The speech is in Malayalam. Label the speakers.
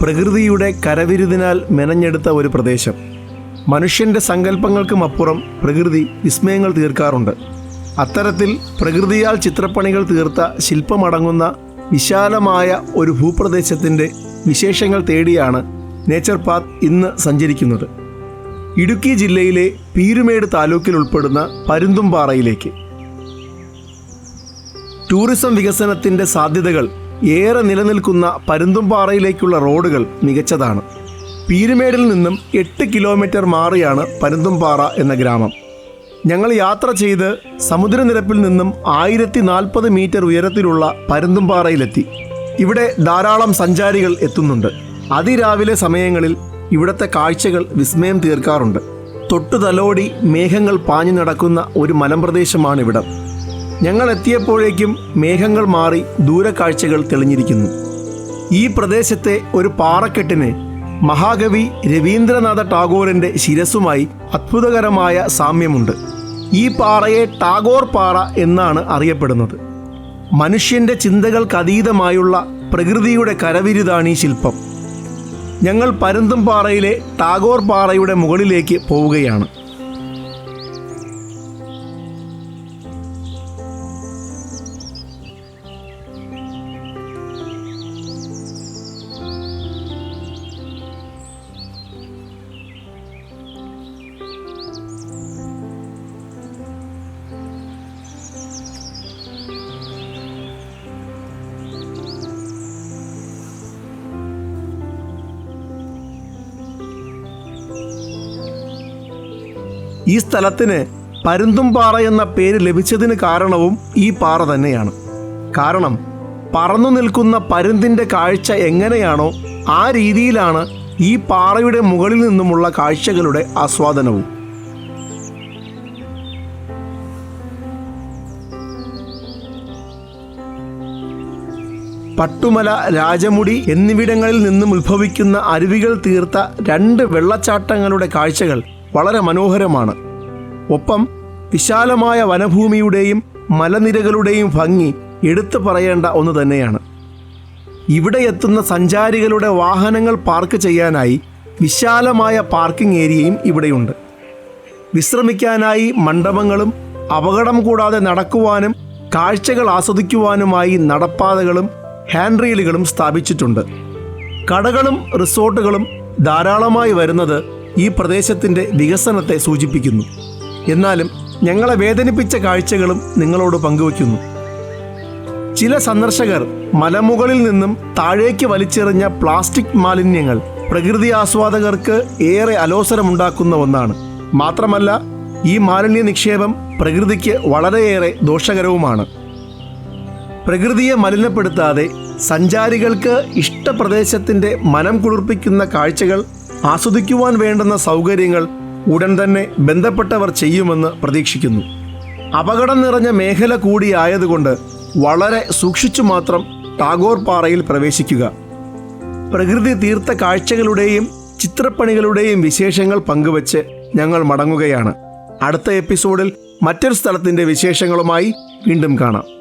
Speaker 1: പ്രകൃതിയുടെ കരവിരുതിനാൽ മെനഞ്ഞെടുത്ത ഒരു പ്രദേശം. മനുഷ്യന്റെ സങ്കല്പങ്ങൾക്കും അപ്പുറം പ്രകൃതി വിസ്മയങ്ങൾ തീർക്കാറുണ്ട്. അത്തരത്തിൽ പ്രകൃതിയാൽ ചിത്രപ്പണികൾ തീർത്ത ശില്പമടങ്ങുന്ന വിശാലമായ ഒരു ഭൂപ്രദേശത്തിന്റെ വിശേഷങ്ങൾ തേടിയാണ് നേച്ചർ പാത്ത് ഇന്ന് സഞ്ചരിക്കുന്നത്. ഇടുക്കി ജില്ലയിലെ പീരുമേട് താലൂക്കിൽ ഉൾപ്പെടുന്ന പരുന്തുംപാറയിലേക്ക്. ടൂറിസം വികസനത്തിന്റെ സാധ്യതകൾ ഏറെ നിലനിൽക്കുന്ന പരുന്തുംപാറയിലേക്കുള്ള റോഡുകൾ മികച്ചതാണ്. പീരുമേടിൽ നിന്നും എട്ട് കിലോമീറ്റർ മാറിയാണ് പരുന്തുംപാറ എന്ന ഗ്രാമം. ഞങ്ങൾ യാത്ര ചെയ്ത് സമുദ്രനിരപ്പിൽ നിന്നും ആയിരത്തി നാൽപ്പത് മീറ്റർ ഉയരത്തിലുള്ള പരുന്തുംപാറയിലെത്തി. ഇവിടെ ധാരാളം സഞ്ചാരികൾ എത്തുന്നുണ്ട്. അതിരാവിലെ സമയങ്ങളിൽ ഇവിടുത്തെ കാഴ്ചകൾ വിസ്മയം തീർക്കാറുണ്ട്. തൊട്ടുതലോടി മേഘങ്ങൾ പാഞ്ഞു നടക്കുന്ന ഒരു മലമ്പ്രദേശമാണിവിടം. ഞങ്ങൾ എത്തിയപ്പോഴേക്കും മേഘങ്ങൾ മാറി ദൂരക്കാഴ്ചകൾ തെളിഞ്ഞിരിക്കുന്നു. ഈ പ്രദേശത്തെ ഒരു പാറക്കെട്ടിന് മഹാകവി രവീന്ദ്രനാഥ ടാഗോറിന്റെ ശിരസുമായി അത്ഭുതകരമായ സാമ്യമുണ്ട്. ഈ പാറയെ ടാഗോർ പാറ എന്നാണ് അറിയപ്പെടുന്നത്. മനുഷ്യന്റെ ചിന്തകൾക്കതീതമായുള്ള പ്രകൃതിയുടെ കരവിരുതാണ് ഈ ശില്പം. ഞങ്ങൾ പരുന്തും പാറയിലെ ടാഗോർ പാറയുടെ മുകളിലേക്ക് പോവുകയാണ്. ഈ സ്ഥലത്തിന് പരുന്തുംപാറ എന്ന പേര് ലഭിച്ചതിന് കാരണവും ഈ പാറ തന്നെയാണ്. കാരണം പറന്നു നിൽക്കുന്ന പരുന്തിന്റെ കാഴ്ച എങ്ങനെയാണോ ആ രീതിയിലാണ് ഈ പാറയുടെ മുകളിൽ നിന്നുമുള്ള കാഴ്ചകളുടെ ആസ്വാദനവും. പട്ടുമല രാജമുടി എന്നിവിടങ്ങളിൽ നിന്നും ഉത്ഭവിക്കുന്ന അരുവികൾ തീർത്ത രണ്ട് വെള്ളച്ചാട്ടങ്ങളുടെ കാഴ്ചകൾ വളരെ മനോഹരമാണ്. ഒപ്പം വിശാലമായ വനഭൂമിയുടെയും മലനിരകളുടെയും ഭംഗി എടുത്തു പറയേണ്ട ഒന്ന് തന്നെയാണ്. ഇവിടെ എത്തുന്ന സഞ്ചാരികളുടെ വാഹനങ്ങൾ പാർക്ക് ചെയ്യാനായി വിശാലമായ പാർക്കിംഗ് ഏരിയയും ഇവിടെയുണ്ട്. വിശ്രമിക്കാനായി മണ്ഡപങ്ങളും അപകടം കൂടാതെ നടക്കുവാനും കാഴ്ചകൾ ആസ്വദിക്കുവാനുമായി നടപ്പാതകളും ഹാൻഡ് റീലുകളും സ്ഥാപിച്ചിട്ടുണ്ട്. കടകളും റിസോർട്ടുകളും ധാരാളമായി വരുന്നത് ഈ പ്രദേശത്തിന്റെ വികസനത്തെ സൂചിപ്പിക്കുന്നു. എന്നാലും ഞങ്ങളെ വേദനിപ്പിച്ച കാഴ്ചകളും നിങ്ങളോട് പങ്കുവയ്ക്കുന്നു. ചില സന്ദർശകർ മലമുകളിൽ നിന്നും താഴേക്ക് വലിച്ചെറിഞ്ഞ പ്ലാസ്റ്റിക് മാലിന്യങ്ങൾ പ്രകൃതി ആസ്വാദകർക്ക് ഏറെ അലോസരമുണ്ടാക്കുന്ന ഒന്നാണ്. മാത്രമല്ല ഈ മാലിന്യ നിക്ഷേപം പ്രകൃതിക്ക് വളരെയേറെ ദോഷകരവുമാണ്. പ്രകൃതിയെ മലിനപ്പെടുത്താതെ സഞ്ചാരികൾക്ക് ഇഷ്ടപ്രദേശത്തിന്റെ മനം കുളിർപ്പിക്കുന്ന കാഴ്ചകൾ ആസ്വദിക്കുവാൻ വേണ്ടുന്ന സൗകര്യങ്ങൾ ഉടൻ തന്നെ ബന്ധപ്പെട്ടവർ ചെയ്യുമെന്ന് പ്രതീക്ഷിക്കുന്നു. അപകടം നിറഞ്ഞ മേഖല കൂടിയായതുകൊണ്ട് വളരെ സൂക്ഷിച്ചു മാത്രം ടാഗോർ പാറയിൽ പ്രവേശിക്കുക. പ്രകൃതി തീർത്ത കാഴ്ചകളുടെയും ചിത്രപ്പണികളുടെയും വിശേഷങ്ങൾ പങ്കുവച്ച് ഞങ്ങൾ മടങ്ങുകയാണ്. അടുത്ത എപ്പിസോഡിൽ മറ്റൊരു സ്ഥലത്തിന്റെ വിശേഷങ്ങളുമായി വീണ്ടും കാണാം.